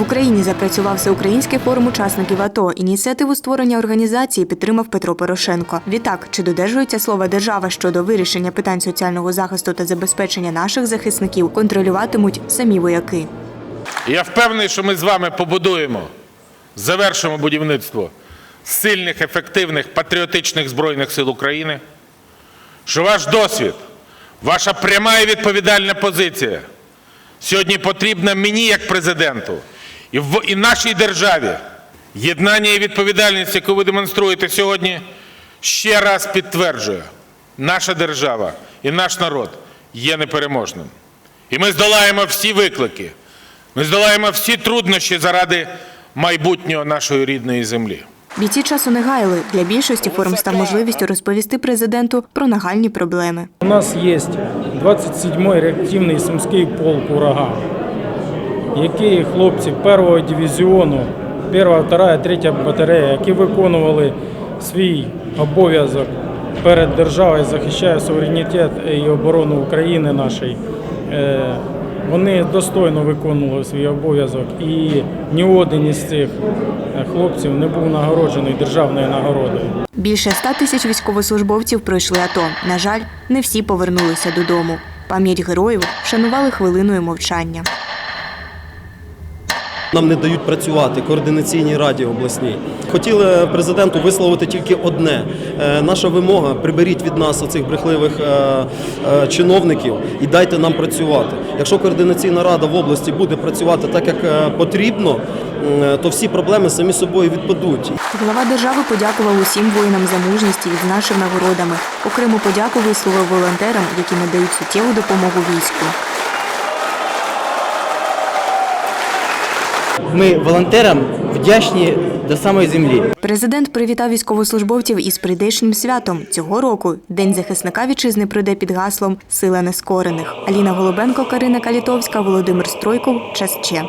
В Україні запрацював всеукраїнський форум учасників АТО. Ініціативу створення організації підтримав Петро Порошенко. Відтак, чи додержується слова держава щодо вирішення питань соціального захисту та забезпечення наших захисників, контролюватимуть самі вояки. Я впевнений, що ми з вами побудуємо, завершимо будівництво сильних, ефективних, патріотичних Збройних сил України, що ваш досвід, ваша пряма і відповідальна позиція сьогодні потрібна мені як президенту і, в, і нашій державі. Єднання і відповідальність, яку ви демонструєте сьогодні, ще раз підтверджує, наша держава і наш народ є непереможним. І ми здолаємо всі виклики. Ми здолаємо всі труднощі заради майбутнього нашої рідної землі. Бійці часу не гаяли. Для більшості форум став можливістю розповісти президенту про нагальні проблеми. У нас є 27-й реактивний Сумський полк «Ураган», який хлопці першого дивізіону, 1, 2, 3 батарея, які виконували свій обов'язок перед державою, захищає суверенітет і оборону України нашої. Е, Вони достойно виконували свій обов'язок, і ні один із цих е, хлопців не був нагороджений державною нагородою. Більше ста тисяч військовослужбовців пройшли АТО. На жаль, не всі повернулися додому. Пам'ять героїв вшанували хвилиною мовчання. Нам не дають працювати координаційній раді обласній. Хотіли президенту висловити тільки одне: Е, наша вимога приберіть від нас оцих брехливих е, е, чиновників і дайте нам працювати. Якщо координаційна рада в області буде працювати так, як потрібно, то всі проблеми самі собою відпадуть. Глава держави подякував усім воїнам за мужність і відзначив нагородами. Окрему подяку висловив волонтерам, які надають суттєву допомогу війську. Ми волонтерам вдячні до самої землі. Президент привітав військовослужбовців із прийдешнім святом. Цього року День захисника вітчизни пройде під гаслом Сила нескорених. Аліна Голубенко, Карина Калітовська, Володимир Стройков. Час Че.